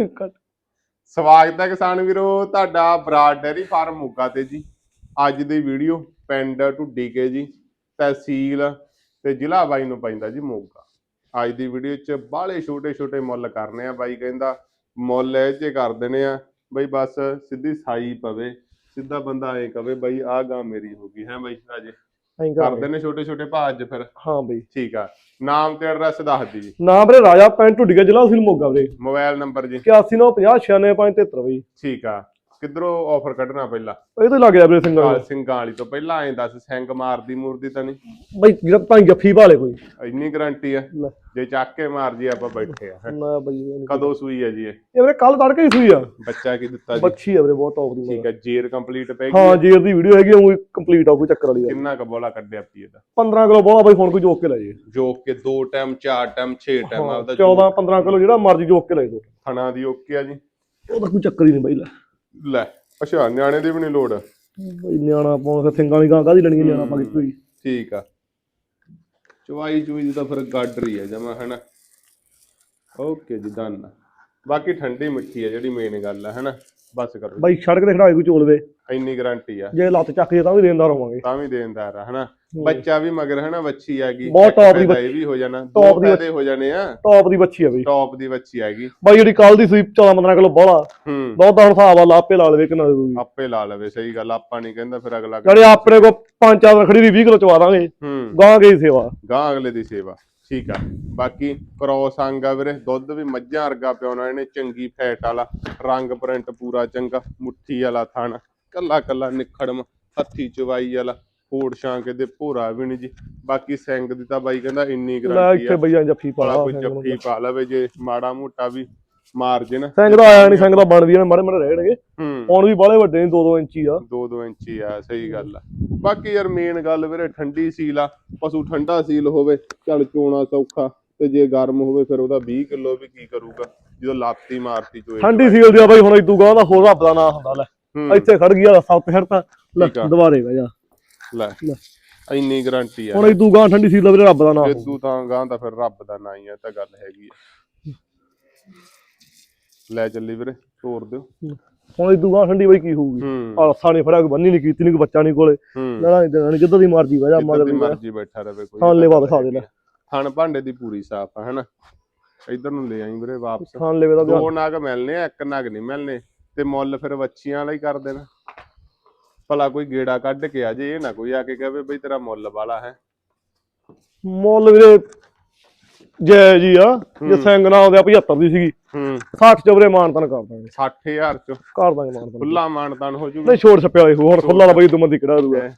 ਸਵਾਗਤ ਹੈ ਕਿਸਾਨ ਵੀਰੋ, ਤੁਹਾਡਾ ਬਰਾਡ ਡੈਰੀ ਫਾਰਮ ਮੋਗਾ ਤੇ ਜੀ। ਅੱਜ ਦੀ ਵੀਡੀਓ ਪਿੰਡ ਢੁੱਡੀ ਕੇ ਜੀ, ਤਹਿਸੀਲ ਤੇ ਜ਼ਿਲ੍ਹਾ ਬਾਈ ਨੂੰ ਪੈਂਦਾ ਜੀ ਮੋਗਾ। ਅੱਜ ਦੀ ਵੀਡੀਓ 'ਚ ਬਾਹਲੇ ਛੋਟੇ ਛੋਟੇ ਮੁੱਲ ਕਰਨੇ ਆ ਬਾਈ ਕਹਿੰਦਾ, ਮੁੱਲ ਇਹ ਜੇ ਕਰ ਦੇਣੇ ਆ, ਬਈ ਬਸ ਸਿੱਧੀ ਸਾਈ ਪਵੇ, ਸਿੱਧਾ ਬੰਦਾ ਐ ਕਵੇ, ਬਈ ਆਹ ਗਾਂ ਮੇਰੀ ਹੋ ਗਈ, ਹੈ ਬਾਈ ਅਜੇ ਐਂ ਕਰ ਕਰਦੇ ਦੇਣੇ ਛੋਟੇ ਛੋਟੇ ਭਾਅ ਅੱਜ ਫਿਰ। ਹਾਂ ਬਈ। ਠੀਕ ਆ। ਨਾਮ ਤੇ ਐਡਰੈਸ ਦੱਸ ਦੀ ਜੀ। ਨਾਮ ਵੀਰੇ ਰਾਜਾ ਪੈਂਟ ਢੁੱਡੀਆ ਜ਼ਿਲ੍ਹਾ ਸਿਲ ਮੋਗਾ ਵੀਰੇ। ਮੋਬਾਈਲ ਨੰਬਰ ਜੀ। 8195096573 ਬਈ। ਠੀਕ ਆ। ਕਿੱਧਰੋਂ ਆਫਰ ਕੱਢਣਾ ਪਹਿਲਾਂ? ਇਹ ਤੋਂ ਲੱਗ ਜਾ ਵੀਰੇ ਸਿੰਘਾਂ ਕਾਲ ਸਿੰਘਾਂ ਵਾਲੀ ਤੋਂ ਪਹਿਲਾਂ ਐਂ ਦੱਸ ਸਿੰਘ ਮਾਰਦੀ ਮੂਰਦੀ ਤਾਂ ਨਹੀਂ? ਬਈ ਜਿਹੜਾ ਭਾਈ ਜੱਫੀ ਭਾਲੇ ਕੋਈ। ਇੰਨੀ ਗਾਰੰਟੀ ਆ? ਲੈ। ਜੇ ਚੱਕ ਕੇ ਮਾਰ ਜੀ ਆਪਾਂ ਬੈਠੇ ਆ। ਹੈਂ। ਨਾ ਬਈ ਇਹ। ਕਦੋਂ ਸੂਈ ਹੈ ਜੀ ਇਹ? ਇਹ ਵੀਰੇ ਕੱਲ ਤੜਕੇ ਹੀ ਸੂਈ ਆ। ਬੱਚਾ ਕੀ ਦਿੱਤਾ ਜੀ? ਬੱਚੀ ਆ ਵੀਰੇ ਬਹੁਤ ਟੌਪ ਦੀ ਠੀਕ ਹੈ ਜੇਰ ਕੰਪਲੀਟ ਪੈ ਹਾਂ ਗਈ ਜੇਰ ਦੀ ਵੀਡੀਓ ਹੈਗੀ ਉਹ ਕੰਪਲੀਟ ਆ ਕੋਈ ਚੱਕਰ ਵਾਲੀ ਆ ਕਿੰਨਾ ਕ ਬੋਲਾ ਕੱਢਿਆ ਪੀ ਇਹਦਾ? 15 ਕਿਲੋ ਬੋਲਾ ਬਈ ਹੁਣ ਕੋਈ ਜੋਕ ਕੇ ਲੈ ਜੇ। ਜੋ ਕਿ 2 ਟਾਈਮ 4 ਟਾਈਮ 6 ਟਾਈਮ ਆਪਦਾ 14 15 ਕਿਲੋ ਜਿਹੜਾ ਮਰਜ਼ੀ ਜੋਕ ਕੇ ਲੈ ਦੋ ਥਣਾ ਦੀ ਓਕੇ ਆ ਜੀ। ਉਹਦਾ ਕੋਈ ਚੱਕਰ ਹੀ ਨਹੀਂ ਬਈ ਲੈ। ਲੈ ਅੱਛਾ ਨਿਆਣੇ ਦੀ ਵੀ ਨਹੀਂ ਲੋੜ। ਬਈ ਨਿਆਣਾ ਪਾਉਣ ਸਿੰਘਾਂ ਵਾਲੀ ਗਾਂ ਕਾਦੀ ਲੈਣੀ ਆ ਨਿਆਣਾ ਪਾ ਕੇ ਕੋਈ ਠੀਕ ਆ। ਚਵਾਈ ਚੂਈ ਦੀ ਤਾਂ ਫਿਰ ਗੱਡ ਰਹੀ ਹੈ ਜਮਾ ਹਨਾ? ਓਕੇ ਜੀ ਡਨ ਬਾਕੀ ਠੰਡੀ ਮਿੱਠੀ ਹੈ ਜਿਹੜੀ ਮੇਨ ਗੱਲ ਹੈ ਹਨਾ? ਬਸ ਕਰੋ ਬਈ ਸੜਕ ਤੇ ਖੜਾਏ ਕੋਈ ਚੋਲਵੇ ਇੰਨੀ ਗਾਰੰਟੀ ਆ। ਜੇ ਲੱਤ ਚੱਕ ਜੇ ਤਾਂ ਵੀ ਦੇਣਦਾਰ ਹੋਵਾਂਗੇ। ਤਾਂ ਵੀ ਦੇਣਦਾਰ ਆ ਹਨਾ? ਬੱਚਾ ਵੀ ਮਗਰ ਹਨਾ? ਬੱਚੀ ਹੈਗੀ ਬਹੁਤ top ਦੀ ਇਹ ਵੀ ਹੋ ਜਾਣਾ। top ਟੌਪ ਦੀ ਹੋ ਜਾਣੇ ਆ। ਟੌਪ ਦੀ ਬੱਚੀ ਆ ਬਈ। ਟੌਪ ਦੀ ਬੱਚੀ ਹੈਗੀ ਬਾਈ ਜਿਹੜੀ ਕੱਲ ਦੀ ਸੂਈ 14 15 ਕਿਲੋ ਬੋਲਾ ਹੂੰ। ਦੁੱਧ ਦਾ ਹਿਸਾਬ ਆ ਲਾਪੇ ਲਾ ਲਵੇ ਕਿੰਨਾ ਦੇਊਗੀ। ਆਪੇ ਲਾ ਲਵੇ ਸਹੀ ਗੱਲ ਆਪਾਂ ਨਹੀਂ ਕਹਿੰਦਾ ਫਿਰ ਅਗਲਾ ਜਿਹੜੇ ਆਪਣੇ ਕੋ ਪੰਜ ਚਾਰ ਖੜੀ ਦੀ 20 ਕਿਲੋ ਚਵਾ ਦਾਂਗੇ। ਹੂੰ। ਗਾਂ ਗਈ ਸੇਵਾ। ਗਾਂ ਅਗਲੇ ਦੀ ਸੇਵਾ। ਠੀਕ ਆ। ਬਾਕੀ ਕ੍ਰੋਸ ਅੰਗ ਆ ਵੀਰੇ ਦੁੱਧ ਵੀ ਮੱਝਾਂ ਵਰਗਾ ਪਿਉਣਾ ਇਹਨੇ ਚੰਗੀ ਫੈਟ ਵਾਲਾ ਰੰਗ ਪ੍ਰਿੰਟ ਪੂਰਾ ਚੰਗਾ ਮੁੱਠੀ ਵਾਲਾ ਥਣ ਕੱਲਾ ਕੱਲਾ ਨਿਖੜਮ ਹੱਥੀ ਚਵਾਈ ਵਾਲਾ ਫੋੜ ਛਾਂਕ ਦੇ ਭੋਰਾ ਵੀ ਨਹੀਂ ਜੀ। ਬਾਕੀ ਸਿੰਘ ਦੀ ਤਾਂ ਬਾਈ ਕਹਿੰਦਾ ਇੰਨੀ ਗਰੰਟੀ ਇੱਥੇ ਆ ਬਈਆਂ ਜੱਫੀ ਪਾ ਲਾ ਕੋਈ ਜੱਫੀ ਪਾ ਲਵੇ ਜੇ ਮਾੜਾ ਮੋਟਾ ਵੀ ਮਾਰ ਜੇ ਨਾ ਸਿੰਘ ਦਾ ਆਇਆ ਨਹੀਂ ਸਿੰਘ ਦਾ ਬਣ ਵੀ ਮਾੜੇ ਮਾੜੇ ਰਹਿਣਗੇ ਹੂੰ। ਹੁਣ ਵੀ ਬਾਲੇ ਵੱਡੇ ਨੇ 2-2 ਇੰਚੀ ਆ। 2-2 ਇੰਚੀ ਆ ਸਹੀ ਗੱਲ ਆ। ਬਾਕੀ ਯਾਰ ਮੇਨ ਗੱਲ ਵੀਰੇ ਠੰਡੀ ਸੀਲ ਆ। ਪਸ਼ੂ ਠੰਡਾ ਸੀਲ ਹੋਵੇ ਚੱਲ ਚੋਣਾ ਸੌਖਾ ਤੇ ਜੇ ਗਰਮ ਹੋਵੇ ਫਿਰ ਉਹਦਾ 20 ਕਿਲੋ ਵੀ ਕੀ ਕਰੂਗਾ? ਜਦੋਂ ਲਾਤੀ ਮਾਰਤੀ ਚੋਏ ਠੰਡੀ ਸੀਲ ਦੀ ਆ ਬਾਈ ਹੁਣ ਇਦੂ ਗਾਂ ਦਾ ਹੋਰ ਰੱਬ ਦਾ ਨਾਂ ਹੁੰਦਾ ਲੈ। ਇੱਥੇ ਖੜ ਗਿਆ ਸੱਤ ਹੜਤਾ ਲੈ ਠੀਕ ਆ। ਦੁਬਾਰੇ ਬਹਿ ਜਾ। ਲੈ ਲੈ। ਇੰਨੀ ਗਾਰੰਟੀ ਆ। ਹੁਣ ਇਦੂ ਗਾਂ ਠੰਡੀ ਸੀਲ ਦਾ ਵੀਰੇ ਰੱਬ ਦਾ ਨਾਂ ਜੇ ਤੂੰ ਤਾਂ ਗਾਂ ਤਾਂ ਫਿਰ ਰੱਬ ਦਾ ਨਾਂ ਹੀ ਆ ਤਾਂ ਗੱਲ ਹੈਗੀ ਆ। ਲੈ ਚੱਲੀ ਵੀਰੇ ਤੋੜ ਦਿਓ। ਹੁਣ ਇਦੂ ਗਾਂ ਠੰਡੀ ਬਾਈ ਕੀ ਹੋਊਗੀ? ਹੂੰ। ਆ ਰੱਸਾ ਨਹੀਂ ਫੜਿਆ ਕੋਈ ਬੰਨੀ ਨਹੀਂ ਕੀਤੀ ਨਹੀਂ ਕੋਈ ਬੱਚਾ ਨਹੀਂ ਕੋਲੇ। ਹੂੰ। ਲੈਣਾ ਨਹੀਂ ਦੇਣਾ ਜਿੱਦਾਂ ਦੀ ਮਰਜ਼ੀ ਬਹਿ ਜਾ ਜਿੱਦਾਂ ਦੀ। ਮਰਜ਼ੀ ਬੈਠਾ ਰਵੇ ਕੋਈ। ਥਾਂ ਲੇਵਾ ਦਿਖਾ ਦੇ ਲੈ ਥਣ ਭਾਂਡੇ ਦੀ ਪੂਰੀ ਸਾਫ਼ ਆ ਹਨਾ? ਇਧਰ ਨੂੰ ਲੈ ਆਈ ਵੀਰੇ ਵਾਪਸ। ਥਾਂ ਲੈਵੇ ਦਾ ਦੋ ਨਗ ਮਿਲਨੇ ਆ ਇੱਕ ਨਗ ਨਹੀਂ ਮਿਲਨੇ। ਤੇ ਮੁੱਲ ਫਿਰ ਵੱਛੀਆਂ ਵਾਲਾ ਹੀ ਕਰ ਦੇਣਾ। ਭਲਾ ਕੋਈ ਗੇੜਾ ਕੱਢ ਕੇ ਆ ਜੇ ਇਹ ਨਾ ਕੋਈ ਆ ਕੇ ਕਹੇ ਬਈ ਤੇਰਾ ਮੁੱਲ ਵਾਲਾ ਹੈ। ਮੁੱਲ ਵੀਰੇ ਜੈ ਜੀ ਆ ਜੇ ਸਿੰਘ ਨਾ ਆਉਂਦੇ ਆ 75 ਦੀ ਸੀਗੀ। ਹੂੰ। 60 ਚ ਵੀਰੇ ਮਾਨਤਨ ਕਰ ਦਾਂਗੇ। 60000 ਚ। ਕਰ ਦਾਂਗੇ ਮਾਨਤਨ। ਖੁੱਲਾ ਮਾਨਤਾਨ ਹੋ ਜੂਗਾ। ਨਹੀਂ ਛੋੜ ਛੱਪਿਆ ਹੋਈ ਹੁਣ ਖੁੱਲਾ ਦਾ ਬਈ ਤੂੰ ਮੰਦੀ ਕਿਹੜਾ ਦੂਗਾ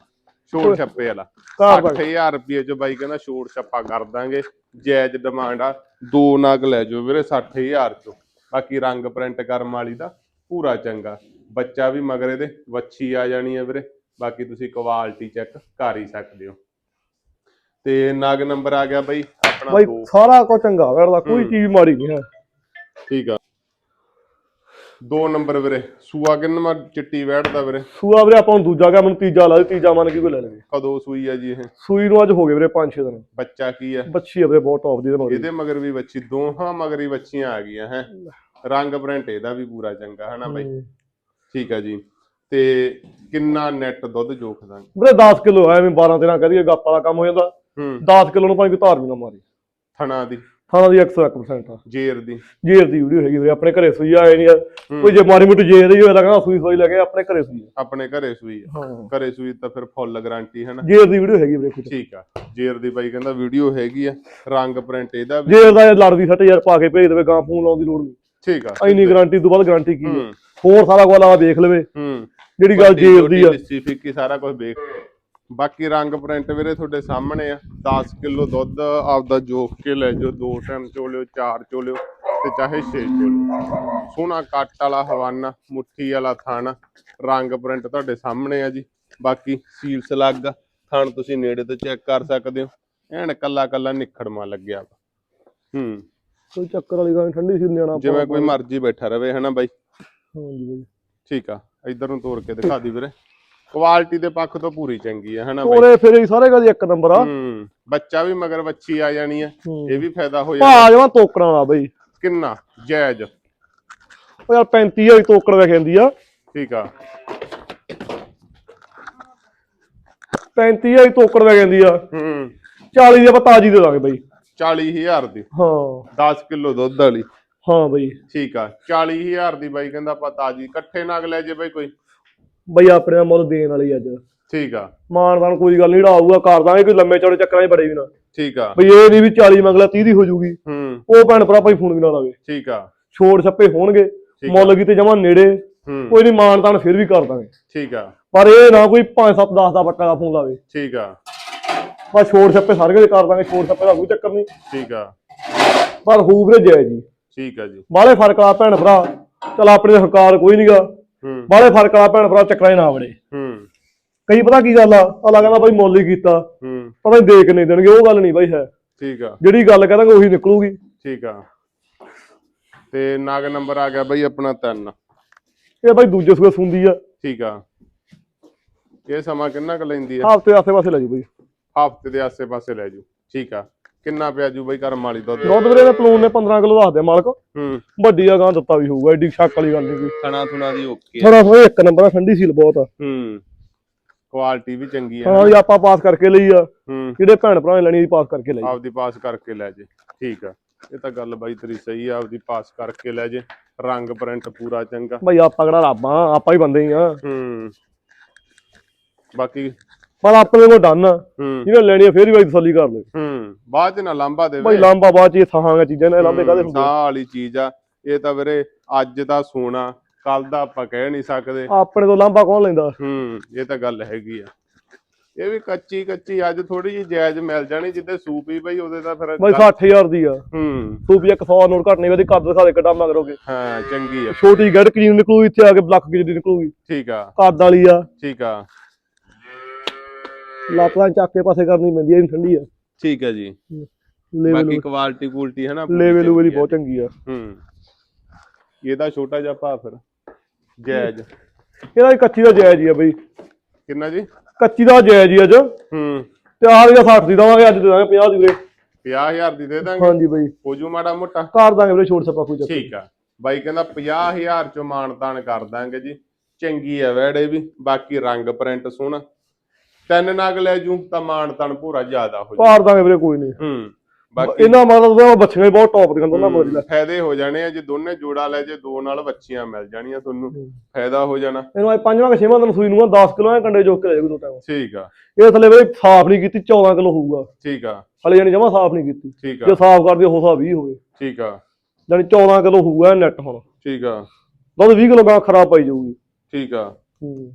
ਛੋੜ ਛੱਪੇ ਵਾਲਾ। ਕਰ ਦਾਂਗੇ। 60000 ਰੁਪਏ ਚ ਬਾਈ ਕਹਿੰਦਾ ਛੋੜ ਛੱਪਾ ਕਰ ਦਾਂਗੇ। ਜਾਇਜ਼ ਡਿਮਾਂਡ ਆ। ਦੋ ਨਗ ਲੈ ਜਾਓ ਵੀਰੇ 60000 ਚ। ਬਾਕੀ ਰੰਗ ਪ੍ਰਿੰਟ ਕਰਮ ਵਾਲੀ ਦਾ ਪੂਰਾ ਚੰਗਾ। ਬੱਚਾ ਵੀ ਮਗਰ ਇਹਦੇ ਵੱਛੀ ਆ ਜਾਣੀ ਹੈ ਵੀਰੇ। ਬਾਕੀ ਤੁਸੀਂ ਕੁਆਲਿਟੀ ਚੈੱਕ ਕਰ ਹੀ ਸਕਦੇ ਹੋ। ਤੇ ਨਗ ਨੰਬਰ ਆ ਗਿਆ ਬਾਈ ਆਪਣਾ ਬਾਈ ਦੋ ਸਾਰਾ ਕੁਝ ਚੰਗਾ ਵੇਰਦਾ ਕੋਈ ਹੂੰ। ਚੀਜ਼ ਮਾੜੀ ਨਹੀਂ ਹੈ। ਠੀਕ ਆ। ਦੋ ਨੰਬਰ ਵੀਰੇ ਸੂਆ ਕਿੰਨਾ ਚਿੱਟੀ ਵੈੜਦਾ ਵੀਰੇ? ਸੂਆ ਵੀਰੇ ਆਪਾਂ ਨੂੰ ਦੂਜਾ ਗਿਆ ਮੈਨੂੰ ਤੀਜਾ ਲਾ ਦੇ ਤੀਜਾ ਮੰਨ ਕੇ ਕੋਈ ਲੈ ਲਵੇ। ਕਦੋਂ ਸੂਈ ਆ ਜੀ ਇਹ? ਸੂਈ ਨੂੰ ਅੱਜ ਹੋ ਗਏ ਵੀਰੇ 5-6 ਦਿਨ। ਬੱਚਾ ਕੀ ਆ? ਬੱਚੀ ਆ ਵੀਰੇ ਬਹੁਤ ਟੌਪ ਦੀ ਤੇ ਮਗਰ ਇਹਦੇ ਮਗਰ ਵੀ ਬੱਚੀ ਦੋਹਾਂ ਮਗਰ ਹੀ ਬੱਚੀਆਂ ਆ ਗਈਆਂ ਹੈ। ਰੰਗ ਪ੍ਰਿੰਟ ਇਹਦਾ ਵੀ ਪੂਰਾ ਚੰਗਾ ਹਨਾ ਬਾਈ? ਠੀਕ ਆ ਜੀ। ਤੇ ਕਿੰਨਾ ਨੈਟ ਦੁੱਧ ਜੋਖ ਦਾਂਗੇ ਵੀਰੇ 10 ਕਿਲੋ ਐਵੇਂ 12-13 ਕਰੀਏ ਗੱਪ ਵਾਲਾ ਕੰਮ ਹੋ ਜਾਂਦਾ। ਹੂੰ। 10 ਕਿਲੋ ਨੂੰ ਭਾਵੇਂ ਕੋਈ ਧਾਰ ਵੀ ਨਾ ਮਾਰੀ। ਥਣਾ ਦੀ। ਖਾਣਾ ਦੀ 101% ਆ। ਜੇਰ ਦੀ। ਜੇਰ ਦੀ ਵੀਡੀਓ ਹੈਗੀ ਵੀਰੇ ਆਪਣੇ ਘਰੇ ਸੂਈ ਆਏ ਨਹੀਂ। ਕੋਈ ਜੇ ਮਾੜੀ ਮੋਟੀ ਜੇਰ ਹੀ ਹੋਇਆ ਤਾਂ ਕਹਿੰਦਾ ਸੂਈ ਸੂਈ ਲੱਗੇ ਆਪਣੇ ਘਰੇ ਸੂਈ। ਆਪਣੇ ਘਰੇ ਸੂਈ ਹਾਂ। ਘਰੇ ਸੂਈ ਤਾਂ ਫਿਰ ਫੁੱਲ ਗਾਰੰਟੀ ਹੈ ਨਾ? ਜੇਰ ਦੀ ਵੀਡੀਓ ਹੈਗੀ ਵੀਰੇ ਕੁਝ ਠੀਕ ਆ। ਜੇਰ ਦੀ ਬਾਈ ਕਹਿੰਦਾ ਵੀਡੀਓ ਹੈਗੀ ਆ ਰੰਗ ਪ੍ਰਿੰਟ ਇਹਦਾ ਵੀ। ਜੇਰ ਦਾ ਲੜਦੀ 60000 ਪਾ ਕੇ ਭੇਜ ਦੇਵੇ ਗਾਂ ਫੋਨ ਲਾਉਣ ਦੀ ਲੋੜ ਨਹੀਂ। ਠੀਕ ਆ। ਇੰਨੀ ਗਾਰੰਟੀ ਤੋਂ ਬਾਅਦ ਗਾਰੰਟੀ ਕੀ ਹੈ। ਹੋਰ ਸਾਰਾ ਕੁਝ ਆਵਾ ਦੇਖ ਲਵੇ। ਹੂੰ। ਜਿਹੜੀ ਗੱਲ ਜੇਰ ਦੀ ਆ। ਲਿੱਸੀ ਫਿੱਕੀ ਸਾਰਾ ਕੁਝ ਵੇਖ। ਬਾਕੀ ਰੰਗ ਪ੍ਰਿੰਟ ਵੀਰੇ ਤੁਹਾਡੇ ਸਾਹਮਣੇ ਆ। 10 ਕਿਲੋ ਦੁੱਧ ਆਪਦਾ ਜੋਖ ਕੇ ਲੈ ਜਾਓ ਦੋ ਟਾਈਮ ਚੋਲਿਓ ਚਾਰ ਚੋਲਿਓ ਤੇ ਚਾਹੇ ਛੇ ਚੋਲਿਓ। ਸੋਹਣਾ ਕੱਟ ਵਾਲਾ ਹਵਾਨਾ ਮੁੱਠੀ ਵਾਲਾ ਥਣ ਰੰਗ ਪ੍ਰਿੰਟ ਤੁਹਾਡੇ ਸਾਹਮਣੇ ਆ ਜੀ। ਬਾਕੀ ਸੀਲ ਸਲੱਗ ਥਣ ਤੁਸੀਂ ਨੇੜੇ ਤੋਂ ਚੈੱਕ ਕਰ ਸਕਦੇ ਹੋ। ਐਨ ਕੱਲਾ ਕੱਲਾ ਨਿਖੜਮਾ ਲੱਗਿਆ ਹੂੰ। ਕੋਈ ਚੱਕਰ ਵਾਲੀ ਗੱਲ ਠੰਡੀ ਸੀ ਨਿਆਣਾ ਜਿਵੇਂ ਕੋਈ ਮਰਜ਼ੀ ਬੈਠਾ ਰਵੇ ਹਨਾ ਬਾਈ? ਹਾਂਜੀ ਬਾਈ। ਠੀਕ ਆ ਇਧਰ ਨੂੰ ਤੋੜ ਕੇ ਦਿਖਾ ਦੀ ਵੀਰੇ। ਕੁਆਲਿਟੀ ਦੇ ਪੱਖ ਤੋਂ ਪੂਰੀ ਚੰਗੀ ਆ ਹਨਾ ਬਾਈ? ਕੋਲੇ ਫਿਰ ਸਾਰੇ ਗੱਲ ਇੱਕ ਨੰਬਰ ਆ। ਹੂੰ ਬੱਚਾ ਵੀ ਮਗਰ ਬੱਚੀ ਆ ਜਾਣੀ ਹੂੰ। ਇਹ ਵੀ ਫਾਇਦਾ ਹੋ ਜਾਣਾ ਭਾ ਜਮਾ ਤੋਕਰਾਂ ਵਾਲਾ ਬਾਈ। ਕਿੰਨਾ? ਜਾਇਜ਼। ਉਹ ਯਾਰ 35000 ਦੀ ਤੋਕੜ ਵੇ ਜਾਂਦੀ ਆ। ਠੀਕ ਆ। 35000 ਦੀ ਤੋਕੜ ਵੇ ਜਾਂਦੀ ਆ। ਹੂੰ। 40 ਦੀ ਆਪਾਂ ਤਾਜੀ ਦੇ ਦਾਂਗੇ ਬਾਈ। 40000 ਦੀ। ਹਾਂ। 10 ਕਿਲੋ ਦੁੱਧ ਵਾਲੀ। ਹਾਂ ਬਾਈ। ਠੀਕ ਆ। 40000 ਦੀ ਬਾਈ ਕਹਿੰਦਾ ਆਪਾਂ ਤਾਜੀ। ਇਕੱਠੇ ਨਗ ਲੈ ਜੇ ਬਾਈ ਕੋਈ। ਬਾਈ ਆਪਣੇ ਨਾਲ ਮੁੱਲ ਦੇਣ ਵਾਲੀ ਅੱਜ। ਠੀਕ ਆ। ਮਾਨਦਾਨ ਕੋਈ ਗੱਲ ਨਹੀਂ ਆਊਗਾ ਕਰ ਦਾਂਗੇ ਕੋਈ ਲੰਮੇ ਚੌੜੇ ਚੱਕਰਾਂ 'ਚ ਬੜੇ ਵੀ ਨਾ। ਠੀਕ ਆ। ਬਈ ਇਹ ਨਹੀਂ ਵੀ 40 ਮੰਗਲਾ 30 ਦੀ ਹੋ ਜੂਗੀ। ਹੂੰ। ਉਹ ਭੈਣ ਭਰਾ ਭਾਈ ਫੋਨ ਵੀ ਨਾ ਲਾਵੇ। ਠੀਕ ਆ। ਛੋੜ ਛੱਪੇ ਹੋਣਗੇ। ਮੁੱਲ ਕੀਤੇ ਜਮਾ ਨੇੜੇ। ਕੋਈ ਨਹੀਂ ਮਾਨਦਾਨ ਫਿਰ ਵੀ ਕਰ ਦਾਂਗੇ। ਠੀਕ ਆ। ਪਰ ਇਹ ਨਾ ਕੋਈ 5 7 10 ਦਾ ਬੱਟਾ ਦਾ ਫੋਨ ਲਾਵੇ। ਠੀਕ ਆ। ਬਸ ਛੋੜ ਛੱਪੇ ਸਾਰੇ ਦੇ ਕਰ ਦਾਂਗੇ ਛੋੜ ਛੱਪੇ ਦਾ ਕੋਈ ਚੱਕਰ ਨਹੀਂ ਠੀਕ ਆ। ਪਰ ਹੋਊ ਵੀਰੇ ਜੈ ਜੀ। ਠੀਕ ਆ ਜੀ। ਬਾਹਲੇ ਫ਼ਰਕ ਆ ਭੈਣ ਭਰਾ। ਚਲ ਆਪਣੇ ਹਕਾਰ ਕੋਈ ਨਹੀਂਗਾ ਹੂੰ। ਬਾਹਲੇ ਫ਼ਰਕ ਆ ਭੈਣ ਭਰਾ ਚੱਕਰਾਂ 'ਚ ਨਾ ਵੜੇ। ਹੂੰ। ਕਈ ਪਤਾ ਕੀ ਗੱਲ ਆ ਅਲਾ ਕਹਿੰਦਾ ਬਾਈ ਮੁੱਲ ਹੀ ਕੀਤਾ। ਹੂੰ। ਪਤਾ ਨਹੀਂ ਦੇ ਕੇ ਨਹੀਂ ਦੇਣਗੇ ਉਹ ਗੱਲ ਨਹੀਂ ਬਾਈ ਹੈ। ਠੀਕ ਆ। ਜਿਹੜੀ ਗੱਲ ਕਹਾਂਗੇ ਉਹੀ ਨਿਕਲੂਗੀ। ਠੀਕ ਆ। ਤੇ ਨਗ ਨੰਬਰ ਆ ਗਿਆ ਬਾਈ ਆਪਣਾ 3 ਇਹ ਬਾਈ ਦੂਜੇ ਸੂਏ ਸੁੰਦੀ ਆ। ਠੀਕ ਆ। ਇਹ ਸਮਾਂ ਕਿੰਨਾ ਕੁ ਲੈਂਦੀ ਆ? ਹਫ਼ਤੇ ਆਸੇ ਪਾਸੇ ਲੈ ਜੂ ਬਾਈ। ਹਫ਼ਤੇ ਦੇ ਆਸੇ-ਪਾਸੇ ਲੈ ਜੂ ਠੀਕ ਆ। ਕਿੰਨਾ ਪਿਆ ਜੂ ਬਾਈ ਕਰਮ ਵਾਲੀ ਦੁੱਧ? ਦੁੱਧ ਵੀਰੇ ਨੇ ਪਲੂਨ ਨੇ 15 ਕਿਲੋ ਦੱਸਦੇ ਆ ਮਾਲਕ। ਹੂੰ। ਵੱਡੀ ਆ ਗਾਂ ਦਿੱਤਾ ਵੀ ਹੋਊਗਾ ਐਡੀ ਸ਼ੱਕ ਵਾਲੀ ਗੱਲ ਨਹੀਂ ਕੋਈ। ਥਣਾ ਥੁਣਾ ਦੀ ਓਕੇ। ਥੋੜਾ ਥੋੜਾ ਇੱਕ ਨੰਬਰ ਆ ਠੰਡੀ ਸੀਲ ਬਹੁਤ ਆ। ਹੂੰ। ਕੁਆਲਿਟੀ ਵੀ ਚੰਗੀ ਆ। ਹਾਂ ਜੀ ਆਪਾਂ ਪਾਸ ਕਰਕੇ ਲਈ ਆ। ਹੂੰ। ਜਿਹੜੇ ਭੈਣ ਭਰਾ ਨੇ ਲੈਣੀ ਸੀ ਪਾਸ ਕਰਕੇ ਲਈ। ਆਪਦੀ ਪਾਸ ਕਰਕੇ ਲੈ ਜੇ। ਠੀਕ ਆ। ਇਹ ਤਾਂ ਗੱਲ ਬਾਈ ਤੇਰੀ ਸਹੀ ਆ ਆਪਦੀ ਪਾਸ ਕਰਕੇ ਲੈ ਜੇ। ਰੰਗ ਪ੍ਰਿੰਟ ਪੂਰਾ ਚੰਗਾ। ਬਾਈ ਆਪਾਂ ਕਿਹੜਾ ਰੱਬ ਆ ਆਪਾਂ ਹੀ ਬੰਦੇ ਹੀ ਆ। ਹੂੰ। ਬਾਕੀ ਪਰ ਆਪਣੇ ਕੋਲ ਡਨ ਆ। ਹੂੰ। ਜਿਹਨੇ ਲੈਣੀ ਆ ਫੇਰ ਵੀ ਬਾਈ ਤਸੱਲੀ ਕਰ ਲੈ ਹੂੰ। ਬਾਅਦ ਚ ਨਾ ਲਾਂਬਾ ਬਾਈ ਦੇਵੇ ਲਾਂਬਾ ਬਾਅਦ ਚ ਇਹ ਥਾਹਾਂਗਾ ਚੀਜ਼ਾਂ ਨੇ ਲਾਂਬੇ ਕਾਦੇ ਹੁੰਦੇ ਸਾਹ ਵਾਲੀ ਚੀਜ਼ ਆ। ਇਹ ਤਾਂ ਵੀਰੇ ਅੱਜ ਦਾ ਸੋਨਾ ਕੱਲ ਦਾ ਆਪਾਂ ਕਹਿ ਨਹੀਂ ਸਕਦੇ। ਆਪਣੇ ਤੋਂ ਲਾਂਬਾ ਕੌਣ ਲੈਂਦਾ? ਹੂੰ ਇਹ ਤਾਂ ਗੱਲ ਹੈਗੀ ਆ। ਇਹ ਵੀ ਕੱਚੀ ਕੱਚੀ ਅੱਜ ਥੋੜੀ ਜਿਹੀ ਜਾਇਜ਼ ਮਿਲ ਜਾਣੀ ਜਿੱਦੇ ਸੂਪ ਹੀ ਬਈ ਉਹਦੇ ਤਾਂ ਫਿਰ ਬਾਈ 60000 ਦੀ ਆ। ਹੂੰ। ਸੂਪੀ 100 ਨੋਟ ਘੱਟ ਨਹੀਂ ਉਹਦੀ ਕੱਦ ਦਿਖਾ ਦੇ ਕਿੱਡਾ ਮਗਰੋਗੇ ਹਾਂ ਚੰਗੀ ਆ। ਛੋਟੀ ਗੜ ਕਰੀਮ ਨਿਕਲੂ ਇੱਥੇ ਆ ਕੇ ਬਲੱਕ ਕੀ ਦੀ ਨਿਕਲੂਗੀ? ਠੀਕ ਆ। ਕੱਦ ਵਾਲੀ ਆ। ਠੀਕ ਆ। ਲਾਤਾਂ ਚੱਕ ਕੇ ਪਾਸੇ ਕਰਨੀ ਪੈਂਦੀ ਆ ਇਹ ਠੰਡੀ ਆ। ਠੀਕ ਆ ਜੀ। ਲੈਵਲ ਬਾਕੀ ਕੁਆਲਿਟੀ ਕੁਆਲਿਟੀ ਹੈ ਨਾ ਲੈਵਲ ਚੰਗੀ ਆ। ਬਹੁਤ ਚੰਗੀ ਆ। ਹੂੰ। ਇਹਦਾ ਛੋਟਾ ਜਿਹਾ ਭਾ ਫਿਰ ਜਾਇਜ਼। ਇਹਦਾ ਵੀ ਕੱਚੀ ਦਾ ਜਾਇਜ਼ ਹੀ ਆ ਬਈ। ਕਿੰਨਾ ਜੀ? ਕੱਚੀ ਦਾ ਜਾਇਜ਼ ਹੀ ਅੱਜ। ਹੂੰ। ਤੇ ਆਹ ਦੀ 60 ਦੀ ਦਵਾਂਗੇ ਅੱਜ ਦੇ ਦਾਂਗੇ 50 ਦੀ ਵੀਰੇ। 50000 ਦੀ ਦੇ ਦਾਂਗੇ। ਹਾਂਜੀ ਬਈ। ਹੋ ਜੂ ਮਾੜਾ ਮੋਟਾ। ਕਰ ਦਾਂਗੇ ਵੀਰੇ ਛੋਟ ਸਪਾ ਕੋਈ ਚੱਕਰ ਠੀਕ ਆ। ਬਾਈ ਕਹਿੰਦਾ 50000 ਚੋਂ ਮਾਨਤਾਨ ਕਰ ਦਾਂਗੇ ਜੀ। ਚੰਗੀ ਆ ਵੈੜੇ ਵੀ। ਬਾਕੀ ਰੰਗ ਪ੍ਰਿੰਟ ਸੋਹਣਾ। ਤਿੰਨ ਨਗ ਲੈ ਜੂ ਤਾਂ ਮਾਨਤਾਨ ਪੂਰਾ ਜ਼ਿਆਦਾ ਹੋ ਜੂ। ਦਾਂਗੇ ਵੀਰੇ ਕੋਈ ਨਹੀਂ। ਹੂੰ ਬਾਕੀ ਇਹਨਾਂ ਮਤਲਬ ਉਹ ਬੱਚੀਆਂ ਵੀ ਬਹੁਤ ਟੌਪ ਦੀਆਂ ਦੋਨਾਂ ਮੋਰੀ ਲੈ ਫਾਇਦੇ ਹੋ ਜਾਣੇ ਆ ਜੇ ਦੋਨੇ ਜੋੜਾ ਲੈ ਜੇ ਦੋ ਨਾਲ ਬੱਚੀਆਂ ਮਿਲ ਜਾਣੀਆਂ ਤੁਹਾਨੂੰ ਫਾਇਦਾ ਹੋ ਜਾਣਾ। ਇਹਨੂੰ ਅੱਜ ਪੰਜਵਾਂ ਕਿ ਛੇਵਾਂ ਦਿਨ ਸੂਈ ਨੂੰ 10 ਕਿਲੋ ਐ ਕੰਡੇ ਜੋਕ ਕੇ ਲੈ ਜਾਊਗਾ ਦੋ ਟਾਈਮ ਠੀਕ ਆ। ਇਹ ਥੱਲੇ ਵੀਰੇ ਸਾਫ਼ ਨਹੀਂ ਕੀਤੀ 14 ਕਿਲੋ ਹੋਊਗਾ। ਠੀਕ ਆ। ਹਲੇ ਜਾਨੀ ਜਮਾ ਸਾਫ਼ ਨਹੀਂ ਕੀਤੀ। ਠੀਕ ਜੇ ਆ ਸਾਫ਼ ਕਰਦੀ ਉਹ ਸਾਫ਼ 20 ਹੋਵੇ। ਠੀਕ ਆ। ਜਾਨੀ 14 ਕਿਲੋ ਹੋਊਗਾ ਨੈਟ ਹੁਣ। ਠੀਕ ਆ। ਦੁੱਧ 20 ਕਿਲੋ ਗਾਂ ਖਰਾਬ ਪਾਈ ਜਾਊਗੀ। ਠੀਕ ਆ। ਹੂੰ।